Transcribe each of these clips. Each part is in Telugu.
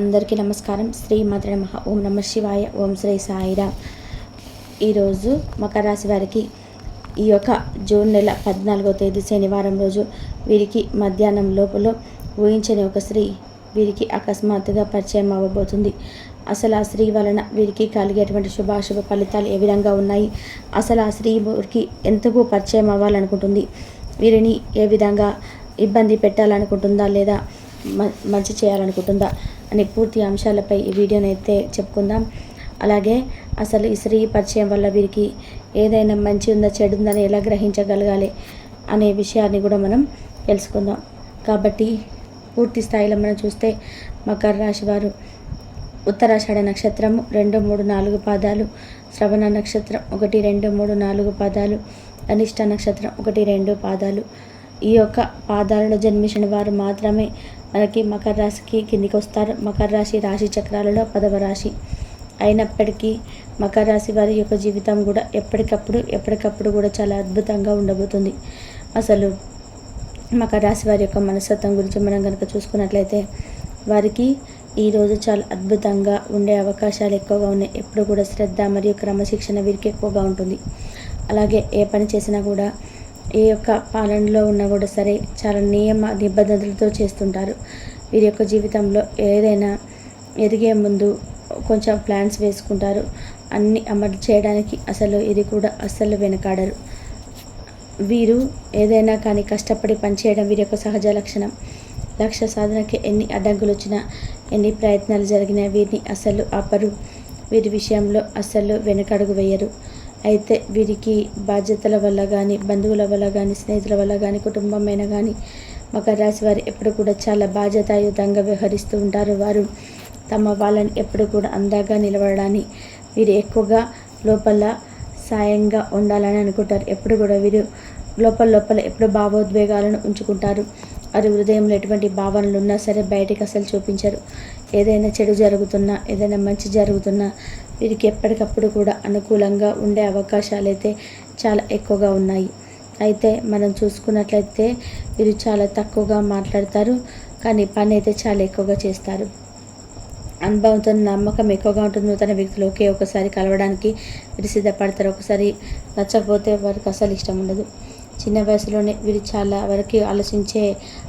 అందరికీ నమస్కారం. శ్రీ మధుర నమ. ఓం నమ శివాయ. ఓం శ్రీ సాయిరా ఈరోజు మకర రాశి వారికి ఈ యొక్క జూన్ నెల పద్నాలుగో తేదీ శనివారం రోజు వీరికి మధ్యాహ్నం లోపల ఊహించని ఒక స్త్రీ వీరికి అకస్మాత్తుగా పరిచయం అవ్వబోతుంది. అసలు ఆ స్త్రీ వలన వీరికి కలిగేటువంటి శుభాశుభ ఫలితాలు ఏ విధంగా ఉన్నాయి? అసలు ఆ స్త్రీ వీరికి ఎంతకు పరిచయం అవ్వాలనుకుంటుంది? వీరిని ఏ విధంగా ఇబ్బంది పెట్టాలనుకుంటుందా లేదా మంచి చేయాలనుకుంటుందా? అనే పూర్తి అంశాలపై ఈ వీడియోని అయితే చెప్పుకుందాం. అలాగే అసలు ఈ స్త్రీ పరిచయం వల్ల వీరికి ఏదైనా మంచి ఉందా చెడు ఉందని ఎలా గ్రహించగలగాలి అనే విషయాన్ని కూడా మనం తెలుసుకుందాం. కాబట్టి పూర్తి స్థాయిలో మనం చూస్తే మకర రాశి వారు ఉత్తరాషాఢ నక్షత్రము రెండు మూడు నాలుగు పాదాలు శ్రవణ నక్షత్రం ఒకటి రెండు మూడు నాలుగు పాదాలు అనిష్ట నక్షత్రం ఒకటి రెండు పాదాలు. ఈ యొక్క పాదాలలో జన్మించిన వారు మాత్రమే మనకి మకర రాశికి కిందికి వస్తారు. మకర రాశి రాశి చక్రాలలో పదవ రాశి. అయినప్పటికీ మకర రాశి వారి యొక్క జీవితం కూడా ఎప్పటికప్పుడు ఎప్పటికప్పుడు కూడా చాలా అద్భుతంగా ఉండబోతుంది. అసలు మకర రాశి వారి యొక్క మనస్తత్వం గురించి మనం కనుక చూసుకున్నట్లయితే వారికి ఈరోజు చాలా అద్భుతంగా ఉండే అవకాశాలు ఎక్కువగా ఉన్నాయి. ఎప్పుడు కూడా శ్రద్ధ మరియు క్రమశిక్షణ వీరికి ఎక్కువగా ఉంటుంది. అలాగే ఏ పని చేసినా కూడా ఏ యొక్క పాలనలో ఉన్నా కూడా సరే చాలా నియమ నిబంధనలతో చేస్తుంటారు. వీరి యొక్క జీవితంలో ఏదైనా ఎదిగే ముందు కొంచెం ప్లాన్స్ వేసుకుంటారు. అన్ని అమలు చేయడానికి అసలు ఇది కూడా అస్సలు వెనకాడరు. వీరు ఏదైనా కానీ కష్టపడి పనిచేయడం వీరి యొక్క సహజ లక్షణం. లక్ష్య సాధనకి ఎన్ని అడ్డంకులు వచ్చినా ఎన్ని ప్రయత్నాలు జరిగినా వీరిని అసలు ఆపరు. వీరి విషయంలో అస్సలు వెనకడుగు వేయరు. అయితే వీరికి బాధ్యతల వల్ల కానీ బంధువుల వల్ల కానీ స్నేహితుల వల్ల కానీ కుటుంబమైన కానీ మకర రాశి వారు ఎప్పుడు కూడా చాలా బాధ్యతాయుతంగా వ్యవహరిస్తూ ఉంటారు. వారు తమ వాళ్ళని ఎప్పుడు కూడా అందాగా నిలబడడాన్ని వీరు ఎక్కువగా లోపల సాయంగా ఉండాలని అనుకుంటారు. ఎప్పుడు కూడా వీరు లోపల లోపల ఎప్పుడు భావోద్వేగాలను ఉంచుకుంటారు. వారి హృదయంలో ఎటువంటి భావనలు ఉన్నా సరే బయటికి అసలు చూపించరు. ఏదైనా చెడు జరుగుతున్నా ఏదైనా మంచి జరుగుతున్నా వీరికి ఎప్పటికప్పుడు కూడా అనుకూలంగా ఉండే అవకాశాలు అయితే చాలా ఎక్కువగా ఉన్నాయి. అయితే మనం చూసుకున్నట్లయితే వీరు చాలా తక్కువగా మాట్లాడతారు కానీ పని అయితే చాలా ఎక్కువగా చేస్తారు. అనుభవంతో నమ్మకం ఎక్కువగా ఉంటుంది. నూతన వ్యక్తులు ఒకే ఒకసారి కలవడానికి వీరు సిద్ధపడతారు. ఒకసారి నచ్చకపోతే వారికి అసలు ఇష్టం ఉండదు. చిన్న వయసులోనే వీరు చాలా వరకు ఆలోచించే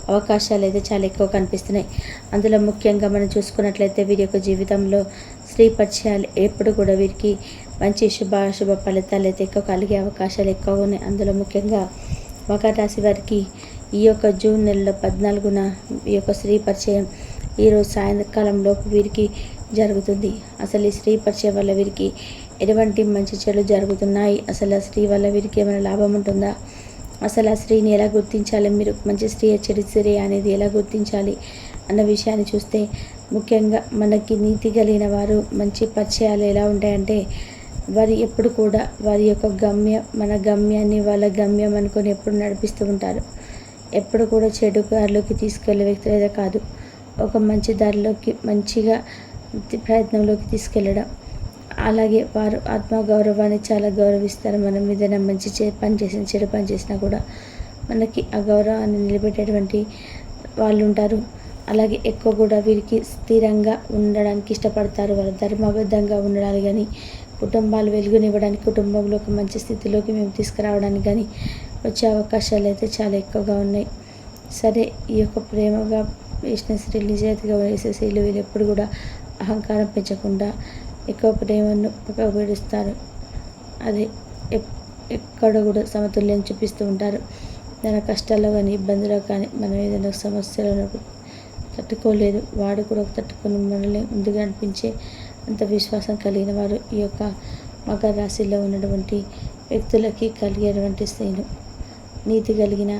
అవకాశాలు అయితే చాలా ఎక్కువ కనిపిస్తున్నాయి. అందులో ముఖ్యంగా మనం చూసుకున్నట్లయితే వీరి యొక్క జీవితంలో స్త్రీ పరిచయాలు ఎప్పుడు కూడా వీరికి మంచి శుభ శుభ ఫలితాలు అయితే ఎక్కువ కలిగే అవకాశాలు ఎక్కువ ఉన్నాయి. అందులో ముఖ్యంగా మకర రాశి వారికి ఈ యొక్క జూన్ నెలలో పద్నాలుగున ఈ యొక్క స్త్రీ పరిచయం ఈరోజు సాయంకాలంలోపు వీరికి జరుగుతుంది. అసలు ఈ స్త్రీ పరిచయం వల్ల వీరికి ఎటువంటి మంచి చెడు జరుగుతున్నాయి? అసలు ఆ స్త్రీ వల్ల వీరికి ఏమైనా లాభం ఉంటుందా? అసలు ఆ స్త్రీని ఎలా గుర్తించాలి? మీరు మంచి స్త్రీ చెడు స్త్రీ అనేది ఎలా గుర్తించాలి? అన్న విషయాన్ని చూస్తే ముఖ్యంగా మనకి నీతి కలిగిన వారు మంచి పరిచయాలు ఎలా ఉంటాయంటే వారు ఎప్పుడు కూడా వారి యొక్క గమ్యం మన గమ్యాన్ని వాళ్ళ గమ్యం అనుకొని ఎప్పుడు నడిపిస్తూ ఉంటారు. ఎప్పుడు కూడా చెడు దారిలోకి తీసుకెళ్ళే వ్యక్తులు కాదు ఒక మంచి దారిలోకి మంచిగా ప్రయత్నంలోకి తీసుకెళ్ళడం. అలాగే వారు ఆత్మగౌరవాన్ని చాలా గౌరవిస్తారు. మనం ఏదైనా మంచి చే పని చేసిన చెడు పని చేసినా కూడా మనకి ఆ గౌరవాన్ని నిలబెట్టేటువంటి వాళ్ళు ఉంటారు అలాగే ఎక్కువ కూడా వీరికి స్థిరంగా ఉండడానికి ఇష్టపడతారు. వాళ్ళు ధర్మబద్ధంగా ఉండడానికి కానీ కుటుంబాలు వెలుగునివ్వడానికి కుటుంబంలో ఒక మంచి స్థితిలోకి మేము తీసుకురావడానికి కానీ వచ్చే అవకాశాలు అయితే చాలా ఎక్కువగా ఉన్నాయి. సరే ఈ యొక్క ప్రేమగా వేసిన స్త్రీలు నిజాయితీగా వేసే స్త్రీలు వీళ్ళు ఎప్పుడు కూడా అహంకారం పెంచకుండా ఎక్కువ ప్రేమను పెడుస్తారు అది ఎక్కడ కూడా సమతుల్యం చూపిస్తూ ఉంటారు. మన కష్టాల్లో కానీ ఇబ్బందుల్లో కానీ మనం ఏదైనా సమస్యలను తట్టుకోలేదు. వాడు కూడా తట్టుకుని మనల్ని ముందుగా అనిపించే అంత విశ్వాసం కలిగిన వారు ఈ యొక్క మకర రాశిలో ఉన్నటువంటి వ్యక్తులకి కలిగేటువంటి స్త్రీలు నీతి కలిగిన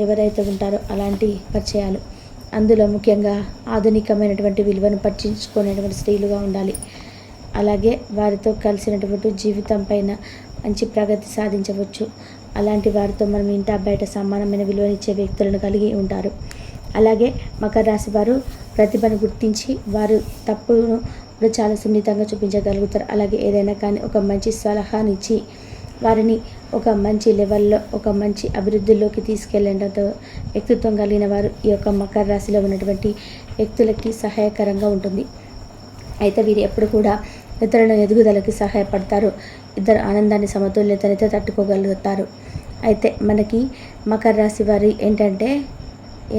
ఎవరైతే ఉంటారో అలాంటి పరిచయాలు. అందులో ముఖ్యంగా ఆధునికమైనటువంటి విలువను పట్టించుకునేటువంటి స్త్రీలుగా ఉండాలి. అలాగే వారితో కలిసినటువంటి జీవితం పైన మంచి ప్రగతి సాధించవచ్చు. అలాంటి వారితో మనం ఇంటా బయట సమానమైన విలువనిచ్చే వ్యక్తులను కలిగి ఉంటారు. అలాగే మకర రాశి వారు ప్రతిభను గుర్తించి వారు తప్పును కూడా చాలా సున్నితంగా చూపించగలుగుతారు. అలాగే ఏదైనా కానీ ఒక మంచి సలహానిచ్చి వారిని ఒక మంచి లెవెల్లో ఒక మంచి అభివృద్ధిలోకి తీసుకెళ్ళడంతో వ్యక్తిత్వం కలిగిన వారు ఈ యొక్క మకర రాశిలో ఉన్నటువంటి వ్యక్తులకి సహాయకరంగా ఉంటుంది. అయితే వీరు ఎప్పుడు కూడా ఇతరుల ఎదుగుదలకి సహాయపడతారు. ఇద్దరు ఆనందాన్ని సమతుల్యతనైతే తట్టుకోగలుగుతారు. అయితే మనకి మకర రాశి వారి ఏంటంటే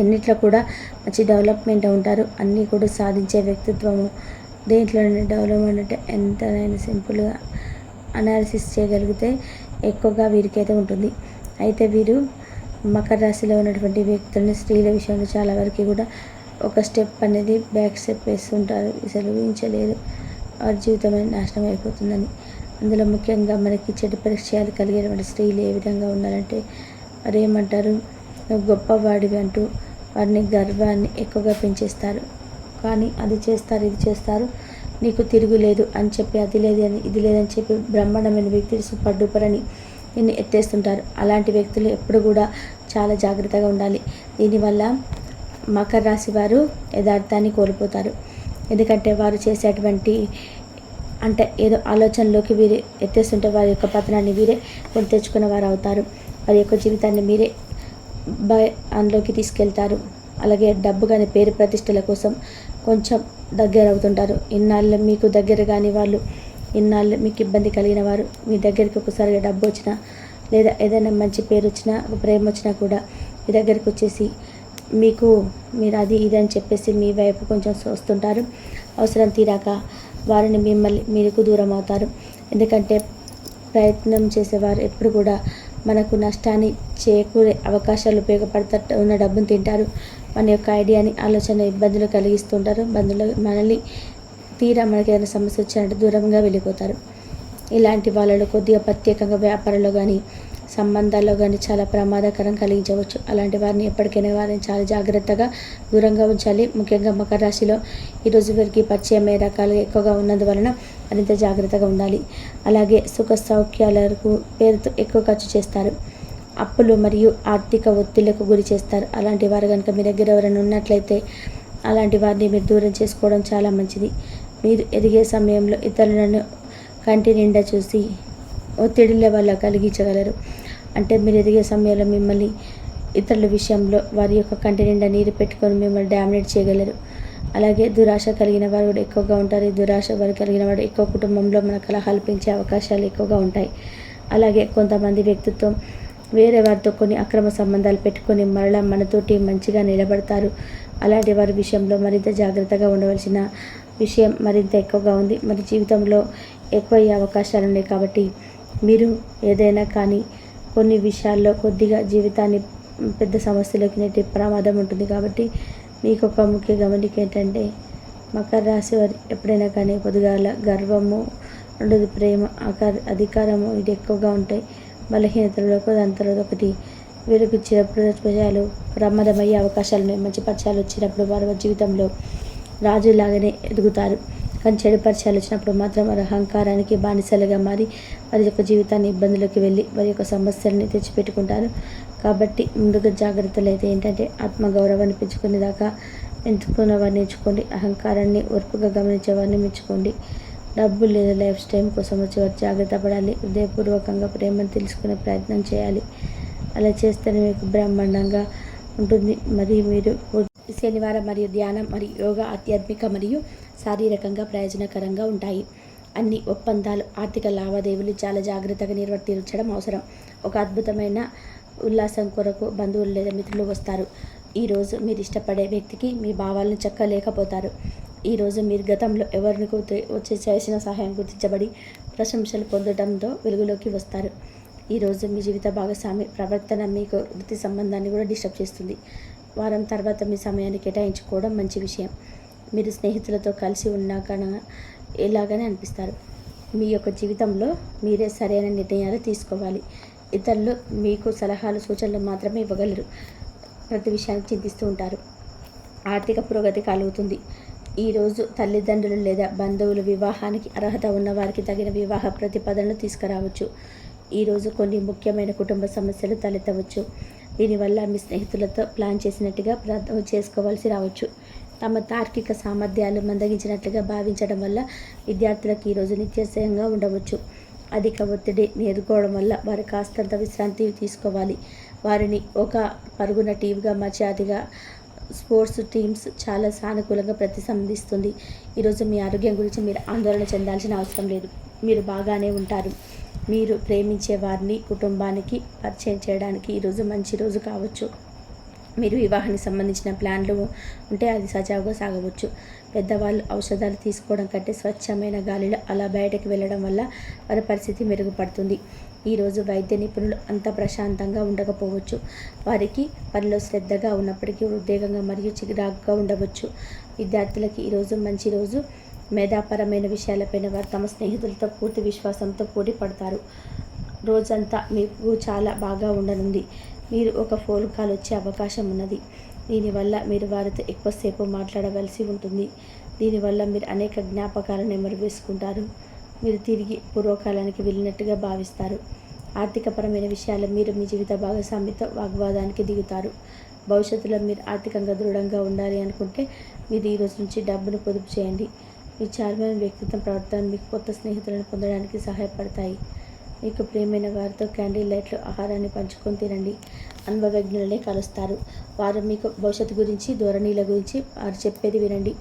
ఎన్నిట్లో కూడా మంచి డెవలప్మెంట్ ఉంటారు. అన్నీ కూడా సాధించే వ్యక్తిత్వము. దేంట్లో డెవలప్మెంట్ అంటే ఎంతనైనా సింపుల్గా అనాలిసిస్ చేయగలిగితే ఎక్కువగా వీరికైతే ఉంటుంది. అయితే వీరు మకర రాశిలో ఉన్నటువంటి వ్యక్తులని స్త్రీల విషయంలో చాలా వరకు కూడా ఒక స్టెప్ అనేది బ్యాక్ స్టెప్ వేస్తుంటారు. అసలు ఊహించలేరు వారి జీవితమైన నాశనం అయిపోతుందని. అందులో ముఖ్యంగా మనకి చెడు పరిచయాలు కలిగినటువంటి స్త్రీలు ఏ విధంగా ఉండాలంటే మరి ఏమంటారు? నువ్వు గొప్పవాడివి అంటూ వారిని గర్వాన్ని ఎక్కువగా పెంచేస్తారు. కానీ అది చేస్తారు ఇది చేస్తారు నీకు తిరుగులేదు అని చెప్పి అది లేదు అని ఇది లేదని చెప్పి బ్రహ్మాండమైన వ్యక్తి సూపర్ డూపర్ అని నిన్ను ఎత్తేస్తుంటారు. అలాంటి వ్యక్తులు ఎప్పుడు కూడా చాలా జాగ్రత్తగా ఉండాలి. దీనివల్ల మకర రాశి వారు యథార్థాన్ని కోల్పోతారు. ఎందుకంటే వారు చేసేటువంటి అంటే ఏదో ఆలోచనలోకి వీరే ఎత్తేస్తుంటే వారి యొక్క పతనాన్ని వీరే కొని తెచ్చుకున్న వారు అవుతారు. వారి యొక్క జీవితాన్ని మీరే బై అందులోకి తీసుకెళ్తారు. అలాగే డబ్బు కానీ పేరు ప్రతిష్టల కోసం కొంచెం దగ్గర అవుతుంటారు ఇన్నాళ్ళు మీకు దగ్గర కానీ వాళ్ళు ఇన్నాళ్ళు మీకు ఇబ్బంది కలిగిన వారు మీ దగ్గరికి ఒకసారిగా డబ్బు వచ్చినా లేదా ఏదైనా మంచి పేరు వచ్చినా ఒక ప్రేమ వచ్చినా కూడా మీ దగ్గరికి వచ్చేసి మీకు మీరు అది ఇది అని చెప్పేసి మీ వైపు కొంచెం వస్తుంటారు. అవసరం తీరాక వారిని మిమ్మల్ని మీకు దూరం అవుతారు. ఎందుకంటే ప్రయత్నం చేసేవారు ఎప్పుడు కూడా మనకు నష్టాన్ని చేకూరే అవకాశాలు ఉపయోగపడత ఉన్న డబ్బును తింటారు. మన యొక్క ఐడియాని ఆలోచన ఇబ్బందులు కలిగిస్తుంటారు. బంధువులు మనల్ని తీరా మనకి ఏదైనా సమస్య వచ్చినట్టు దూరంగా వెళ్ళిపోతారు. ఇలాంటి వాళ్ళలో కొద్దిగా ప్రత్యేకంగా వ్యాపారంలో కానీ సంబంధాల్లో కానీ చాలా ప్రమాదకరం కలిగించవచ్చు. అలాంటి వారిని ఎప్పటికైనా వారిని చాలా జాగ్రత్తగా దూరంగా ఉంచాలి. ముఖ్యంగా మకర రాశిలో ఈరోజు వీరికి పరిచయం ఏ రకాలుగా ఎక్కువగా ఉన్నందువలన మరింత జాగ్రత్తగా ఉండాలి. అలాగే సుఖ సౌఖ్యాలకు పేరుతో ఎక్కువ ఖర్చు చేస్తారు. అప్పులు మరియు ఆర్థిక ఒత్తిళ్ళకు గురి చేస్తారు. అలాంటి వారు కనుక మీ దగ్గర ఎవరైనా ఉన్నట్లయితే అలాంటి వారిని మీరు దూరం చేసుకోవడం చాలా మంచిది. మీరు ఎదిగే సమయంలో ఇతరులను కంటి నిండా చూసి ఒత్తిడిల వల్ల కలిగించగలరు. అంటే మీరు ఎదిగే సమయంలో మిమ్మల్ని ఇతరుల విషయంలో వారి యొక్క కంటి నిండా నీరు పెట్టుకొని మిమ్మల్ని డామినేట్ చేయగలరు. అలాగే దురాశ కలిగిన వారు కూడా ఎక్కువగా ఉంటారు. ఈ దురాశ వారు కలిగిన వాడు ఎక్కువ కుటుంబంలో మన కలహాలు పెంచే అవకాశాలు ఎక్కువగా ఉంటాయి. అలాగే కొంతమంది వ్యక్తిత్వం వేరే వారితో కొన్ని అక్రమ సంబంధాలు పెట్టుకొని మరలా మనతోటి మంచిగా నిలబడతారు. అలాంటి వారి విషయంలో మరింత జాగ్రత్తగా ఉండవలసిన విషయం మరింత ఎక్కువగా ఉంది. మరి జీవితంలో ఎక్కువ అయ్యే అవకాశాలు ఉన్నాయి కాబట్టి మీరు ఏదైనా కానీ కొన్ని విషయాల్లో కొద్దిగా జీవితాన్ని పెద్ద సమస్యలోకి నెట్టే ప్రమాదం ఉంటుంది కాబట్టి మీకు ఒక ముఖ్య గమనిక ఏంటంటే మకర రాశి వారి ఎప్పుడైనా కానీ పొద్దుగాల గర్వము రెండోది ప్రేమ ఆకార అధికారము ఇది ఎక్కువగా ఉంటాయి. బలహీనతలలో దాని తర్వాత ఒకటి వీరికి ఇచ్చినప్పుడు ప్రజలు ప్రమాదమయ్యే అవకాశాలు ఉన్నాయి. మంచి పరిచయాలు వచ్చినప్పుడు వారి జీవితంలో రాజులాగానే ఎదుగుతారు. కానీ చెడు పరిచయాలు వచ్చినప్పుడు మాత్రం వారి అహంకారానికి బానిసలుగా మారి వారి యొక్క జీవితాన్ని ఇబ్బందులకు వెళ్ళి వారి యొక్క సమస్యలని తెచ్చిపెట్టుకుంటారు. కాబట్టి ముందుగా జాగ్రత్తలు అయితే ఏంటంటే ఆత్మగౌరవాన్ని పెంచుకునేదాకా ఎంచుకున్న వారిని ఎంచుకోండి. అహంకారాన్ని ఓర్పుగా గమనించే వారిని మెచ్చుకోండి. డబ్బు లేదా లైఫ్ స్టైల్ కోసం వచ్చేవారు జాగ్రత్త పడాలి. హృదయపూర్వకంగా ప్రేమను తెలుసుకునే ప్రయత్నం చేయాలి. అలా చేస్తేనే మీకు బ్రహ్మాండంగా ఉంటుంది. మరి మీరు శనివారం మరియు ధ్యానం మరియు యోగా ఆధ్యాత్మిక మరియు శారీరకంగా ప్రయోజనకరంగా ఉంటాయి. అన్ని ఒప్పందాలు ఆర్థిక లావాదేవీలు చాలా జాగ్రత్తగా నిర్వర్తించడం అవసరం. ఒక అద్భుతమైన ఉల్లాసం కొరకు బంధువులు లేదా మిత్రులు వస్తారు. ఈరోజు మీరు ఇష్టపడే వ్యక్తికి మీ భావాలను చెక్కలేకపోతారు. ఈరోజు మీరు గతంలో ఎవరిని వచ్చి చేసిన సహాయం గుర్తించబడి ప్రశంసలు పొందడంతో వెలుగులోకి వస్తారు. ఈరోజు మీ జీవిత భాగస్వామి ప్రవర్తన మీకు వృత్తి సంబంధాన్ని కూడా డిస్టర్బ్ చేస్తుంది. వారం తర్వాత మీ సమయాన్ని కేటాయించుకోవడం మంచి విషయం. మీరు స్నేహితులతో కలిసి ఉన్నాక ఎలాగని అనిపిస్తారు. మీ యొక్క జీవితంలో మీరే సరైన నిర్ణయాలు తీసుకోవాలి. ఇతరులు మీకు సలహాలు సూచనలు మాత్రమే ఇవ్వగలరు. ప్రతి విషయాన్ని చింతిస్తూ ఉంటారు. ఆర్థిక పురోగతి కలుగుతుంది. ఈరోజు తల్లిదండ్రులు లేదా బంధువులు వివాహానికి అర్హత ఉన్న వారికి తగిన వివాహ ప్రతిపాదనలు తీసుకురావచ్చు. ఈరోజు కొన్ని ముఖ్యమైన కుటుంబ సమస్యలు తలెత్తవచ్చు. దీనివల్ల మీ స్నేహితులతో ప్లాన్ చేసినట్టుగా ప్రార్థన చేసుకోవాల్సి రావచ్చు. తమ తార్కిక సామర్థ్యాలు మందగించినట్లుగా భావించడం వల్ల విద్యార్థులకు ఈరోజు నిత్యశయంగా ఉండవచ్చు. అధిక ఒత్తిడి నేర్చుకోవడం వల్ల వారు కాస్తంత విశ్రాంతి తీసుకోవాలి. వారిని ఒక పరుగున టీవ్గా మార్చి అతిగా స్పోర్ట్స్ టీమ్స్ చాలా సానుకూలంగా ప్రతిస్పందిస్తుంది ఈరోజు మీ ఆరోగ్యం గురించి మీరు ఆందోళన చెందాల్సిన అవసరం లేదు. మీరు బాగానే ఉంటారు. మీరు ప్రేమించే వారిని కుటుంబానికి పరిచయం చేయడానికి ఈరోజు మంచి రోజు కావచ్చు. మీరు వివాహానికి సంబంధించిన ప్లాన్లు ఉంటే అది సజావుగా సాగవచ్చు. పెద్దవాళ్ళు ఔషధాలు తీసుకోవడం కంటే స్వచ్ఛమైన గాలిలో అలా బయటకు వెళ్ళడం వల్ల వారి పరిస్థితి మెరుగుపడుతుంది. ఈరోజు వైద్య నిపుణులు అంత ప్రశాంతంగా ఉండకపోవచ్చు. వారికి పనిలో శ్రద్ధగా ఉన్నప్పటికీ ఉద్వేగంగా మరియు చిరాకుగా ఉండవచ్చు. విద్యార్థులకి ఈరోజు మంచి రోజు. మేధాపరమైన విషయాలపైన వారు తమ స్నేహితులతో పూర్తి విశ్వాసంతో పోటీ పడతారు. రోజంతా మీకు చాలా బాగా ఉండనుంది. మీరు ఒక ఫోన్ కాల్ వచ్చే అవకాశం ఉన్నది. దీనివల్ల మీరు వారితో ఎక్కువసేపు మాట్లాడవలసి ఉంటుంది. దీనివల్ల మీరు అనేక జ్ఞాపకాలను నెమరు వేసుకుంటారు మీరు తిరిగి పూర్వకాలానికి వెళ్ళినట్టుగా భావిస్తారు. ఆర్థికపరమైన విషయాలు మీరు మీ జీవిత భాగస్వామితో వాగ్వాదానికి దిగుతారు. భవిష్యత్తులో మీరు ఆర్థికంగా దృఢంగా ఉండాలి అనుకుంటే మీరు ఈ రోజు నుంచి డబ్బును పొదుపు చేయండి. మీ చార్మైన వ్యక్తిత్వం ప్రవర్తన మీకు కొత్త స్నేహితులను పొందడానికి సహాయపడతాయి. మీకు ప్రియమైన వారితో క్యాండిల్ లైట్లు ఆహారాన్ని పంచుకొని తినండి. అనుభవజ్ఞులనే కలుస్తారు. వారు మీకు భవిష్యత్తు గురించి ధోరణిల గురించి వారు చెప్పేది వినండి.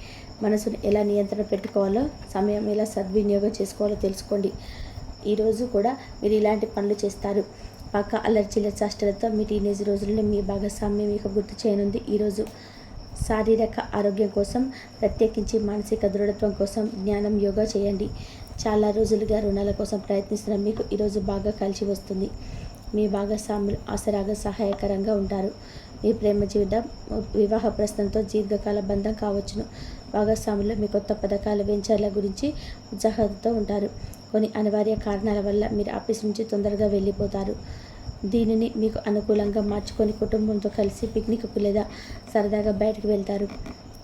మనసును ఎలా నియంత్రణ పెట్టుకోవాలో సమయం ఎలా సద్వినియోగం చేసుకోవాలో తెలుసుకోండి. ఈరోజు కూడా మీరు ఇలాంటి పనులు చేస్తారు. పక్క అలర్జీల చష్టలతో మీ టీనేజ్ రోజుల్లో మీ భాగస్వామ్యం మీకు గుర్తు చేయనుంది. ఈరోజు శారీరక ఆరోగ్యం కోసం ప్రత్యేకించి మానసిక దృఢత్వం కోసం జ్ఞానం యోగా చేయండి. చాలా రోజులుగా రుణాల కోసం ప్రయత్నిస్తున్న మీకు ఈరోజు బాగా కలిసి వస్తుంది. మీ భాగస్వాములు ఆసరాగా సహాయకరంగా ఉంటారు. మీ ప్రేమ జీవితం వివాహ ప్రశ్నతో దీర్ఘకాల బంధం కావచ్చును. భాగస్వాములు మీ కొత్త పథకాల వెంచర్ల గురించి ఉత్సాహంతో ఉంటారు. కొన్ని అనివార్య కారణాల వల్ల మీరు ఆఫీస్ నుంచి తొందరగా వెళ్ళిపోతారు. దీనిని మీకు అనుకూలంగా మార్చుకొని కుటుంబంతో కలిసి పిక్నిక్కు లేదా సరదాగా బయటకు వెళ్తారు.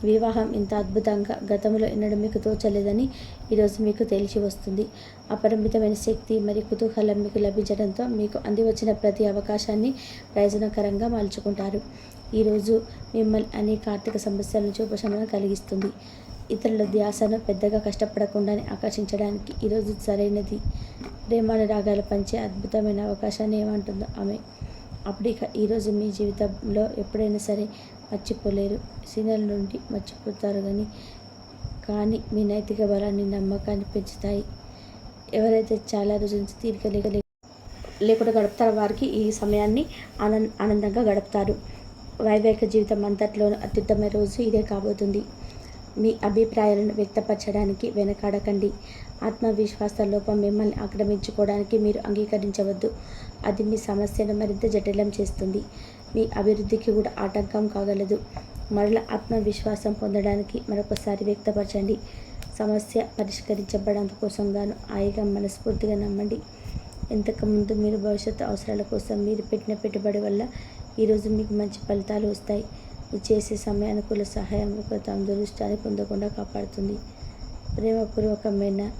వివాహం ఇంత అద్భుతంగా గతంలో ఎన్నడూ మీకు తోచలేదని ఈరోజు మీకు తెలిసి వస్తుంది. అపరిమితమైన శక్తి మరియు కుతూహలం మీకు లభించడంతో మీకు అంది వచ్చిన ప్రతి అవకాశాన్ని ప్రయోజనకరంగా మలుచుకుంటారు. ఈరోజు మిమ్మల్ని అనేక ఆర్థిక సమస్యల నుంచి ఉపశమనం కలిగిస్తుంది. ఇతరుల ధ్యాసను పెద్దగా కష్టపడకుండానే ఆకర్షించడానికి ఈరోజు సరైనది. ప్రేమానురాగాలు పంచే అద్భుతమైన అవకాశాన్ని ఏమంటుందో ఆమె. అప్పుడు ఇక ఈరోజు మీ జీవితంలో ఎప్పుడైనా సరే మర్చిపోలేరు. సీనియర్ల నుండి మర్చిపోతారు కానీ కానీ మీ నైతిక బలాన్ని నమ్మకాన్ని పెంచుతాయి. ఎవరైతే చాలా రోజుల నుంచి తీరిక లేక లేకుండా గడుపుతారో వారికి ఈ సమయాన్ని ఆనంద ఆనందంగా గడుపుతారు. వైవాహిక జీవితం అంతట్లో అత్యుత్తమ రోజు ఇదే కాబోతుంది. మీ అభిప్రాయాలను వ్యక్తపరచడానికి వెనకాడకండి. ఆత్మవిశ్వాస లోపం మిమ్మల్ని ఆక్రమించుకోవడానికి మీరు అంగీకరించవద్దు. అది మీ సమస్యను మరింత జటిలం చేస్తుంది. మీ అభివృద్ధికి కూడా ఆటంకం కాగలదు. మరల ఆత్మవిశ్వాసం పొందడానికి మరొకసారి వ్యక్తపరచండి. సమస్య పరిష్కరించబడడం కోసం గాను హాయిగా మనస్ఫూర్తిగా నమ్మండి. ఇంతకుముందు మీరు భవిష్యత్తు అవసరాల కోసం మీరు పెట్టిన పెట్టుబడి వల్ల ఈరోజు మీకు మంచి ఫలితాలు వస్తాయి. మీరు చేసే సమయానుకూల సహాయం ఒక దురదృష్టాన్ని పొందకుండా కాపాడుతుంది. ప్రేమపూర్వకమైన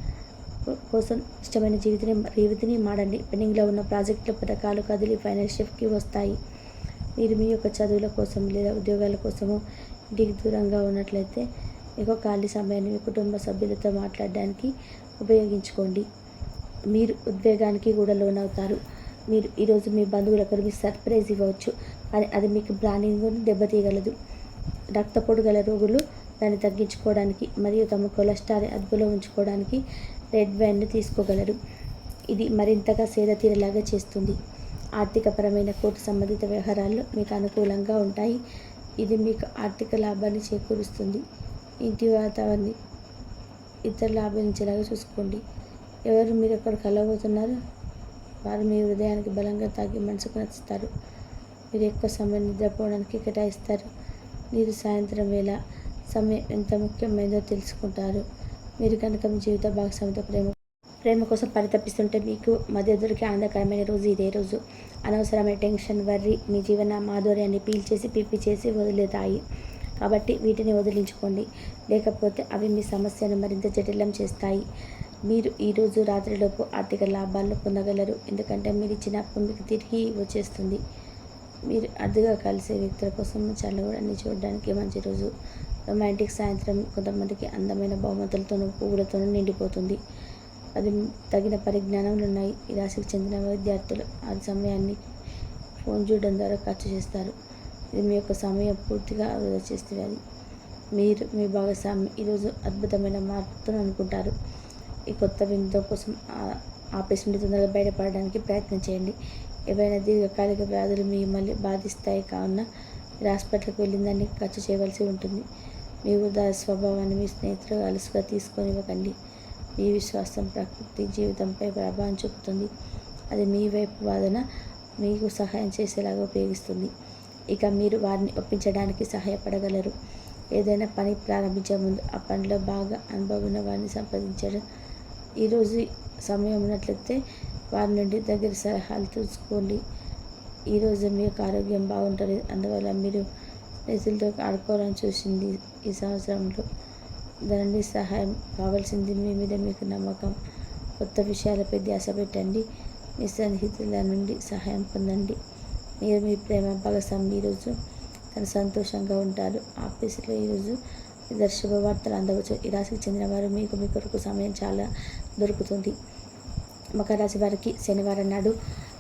కోసం ఇష్టమైన జీవితని జీవితని మాడండి పెండింగ్లో ఉన్న ప్రాజెక్టుల పథకాలు కదిలి ఫైనల్ షిఫ్ట్కి వస్తాయి. మీరు మీ యొక్క చదువుల కోసం లేదా ఉద్యోగాల కోసము ఇంటికి దూరంగా ఉన్నట్లయితే మీకు ఖాళీ సమయాన్ని మీ కుటుంబ సభ్యులతో మాట్లాడడానికి ఉపయోగించుకోండి. మీరు ఉద్వేగానికి కూడా లోనవుతారు. మీరు ఈరోజు మీ బంధువులకు మీ సర్ప్రైజ్ ఇవ్వచ్చు. కానీ అది మీకు ప్లానింగ్ దెబ్బతీయగలదు. రక్తపోటు గల రోగులు దాన్ని తగ్గించుకోవడానికి మరియు తమ కొలెస్ట్రాల్ అదుపులో ఉంచుకోవడానికి రెడ్ వైన్ను తీసుకోగలరు. ఇది మరింతగా సేద తీరేలాగా చేస్తుంది. ఆర్థికపరమైన కోర్టు సంబంధిత వ్యవహారాలు మీకు అనుకూలంగా ఉంటాయి. ఇది మీకు ఆర్థిక లాభాన్ని చేకూరుస్తుంది. ఇంటి వాతావరణం ఇతర లాభించేలాగా చూసుకోండి. ఎవరు మీరు ఎక్కడ కలవబోతున్నారు. వారు మీ హృదయానికి బలంగా తాగి మనసుకు నచ్చుతారు. మీరు ఎక్కువ సమయం నిద్రపోవడానికి కేటాయిస్తారు. మీరు సాయంత్రం వేళ సమయం ఎంత ముఖ్యమైనదో తెలుసుకుంటారు. మీరు కనుక మీ జీవిత భాగస్వామితో ప్రేమ ప్రేమ కోసం పరితపిస్తుంటే మీకు మధ్యదురికి ఆనందకరమైన రోజు ఇదే రోజు. అనవసరమైన టెన్షన్ వర్రి మీ జీవన మాధుర్యాన్ని పీల్చేసి పిప్పి చేసి వదిలేతాయి. కాబట్టి వీటిని వదిలించుకోండి. లేకపోతే అవి మీ సమస్యను మరింత జటిలం చేస్తాయి. మీరు ఈరోజు రాత్రిలోపు ఆర్థిక లాభాలను పొందగలరు. ఎందుకంటే మీరు ఇచ్చిన అప్పు మీకు తిరిగి వచ్చేస్తుంది. మీరు అరుదుగా కలిసే వ్యక్తుల కోసం చాలా కూడా అన్ని చూడడానికి మంచి రోజు. రొమాంటిక్ సాయంత్రం కొంతమందికి అందమైన బహుమతులతోనూ పువ్వులతోనూ నిండిపోతుంది. అది తగిన పరిజ్ఞానంలో ఉన్నాయి ఈ రాశికి చెందిన విద్యార్థులు ఆ సమయాన్ని ఫోన్ చూడడం ద్వారా ఖర్చు చేస్తారు. ఇది మీ యొక్క సమయం పూర్తిగా వృధా చేస్తే అది మీరు మీ భాగస్వామి. ఈరోజు అద్భుతమైన మార్పును అనుకుంటారు. ఈ కొత్త విందో కోసం ఆ- ఆపేసి నుండి తొందరగా బయటపడడానికి ప్రయత్నం చేయండి. ఏవైనా దీర్ఘకాలిక వ్యాధులు మిమ్మల్ని బాధిస్తాయి కావున మీరు హాస్పిటల్కి వెళ్ళిందని ఖర్చు చేయవలసి ఉంటుంది. మీ వృధా స్వభావాన్ని మీ స్నేహితులు అలసుగా తీసుకొనివ్వకండి ఈ విశ్వాసం ప్రకృతి జీవితంపై ప్రభావం చూపుతుంది. అది మీ వైపు వాదన మీకు సహాయం చేసేలాగా ఉపయోగిస్తుంది. ఇక మీరు వారిని ఒప్పించడానికి సహాయపడగలరు. ఏదైనా పని ప్రారంభించే ముందు ఆ పనిలో బాగా అనుభవం ఉన్న వారిని సంప్రదించడం. ఈరోజు సమయం ఉన్నట్లయితే వారి నుండి దగ్గర సలహాలు తీసుకోండి. ఈరోజు మీ యొక్క ఆరోగ్యం బాగుంటుంది అందువల్ల మీరు స్నేహితులతో ఆడుకోవాలని చూసింది ఈ సంవత్సరంలో. దండి సహాయం కావాల్సింది మీ మీద మీకు నమ్మకం. కొత్త విషయాలపై ధ్యాస పెట్టండి. మీ సన్నిహితుల నుండి సహాయం పొందండి. మీరు మీ ప్రేమ భాగస్వామి ఈరోజు తన సంతోషంగా ఉంటారు. ఆఫీసులో ఈరోజు ఇద్దరు శుభవార్తలు అందవచ్చు. ఈ రాశికి చెందిన వారు మీకు మీ కొరకు సమయం చాలా దొరుకుతుంది. మకర రాశి వారికి శనివారం నాడు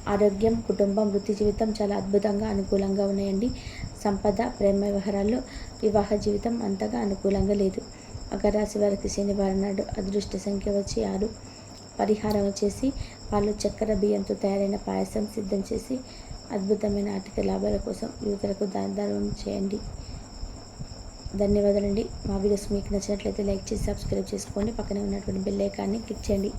ఆరోగ్యం కుటుంబం వృత్తి జీవితం చాలా అద్భుతంగా అనుకూలంగా ఉన్నాయండి. సంపద ప్రేమ వ్యవహారాల్లో వివాహ జీవితం అంతగా అనుకూలంగా లేదు. మకరాశి వారికి శనివారం నాడు అదృష్ట సంఖ్య వచ్చి ఆరు. పరిహారం వచ్చేసి వాళ్ళు చక్కెర బియ్యంతో తయారైన పాయసం సిద్ధం చేసి అద్భుతమైన ఆర్థిక లాభాల కోసం యువతలకు దానం చేయండి. ధన్యవాదాలండి. మా వీడియోస్ మీకు నచ్చినట్లయితే లైక్ చేసి సబ్స్క్రైబ్ చేసుకోండి. పక్కనే ఉన్నటువంటి బెల్ ఐకాన్ని క్లిక్ చేయండి.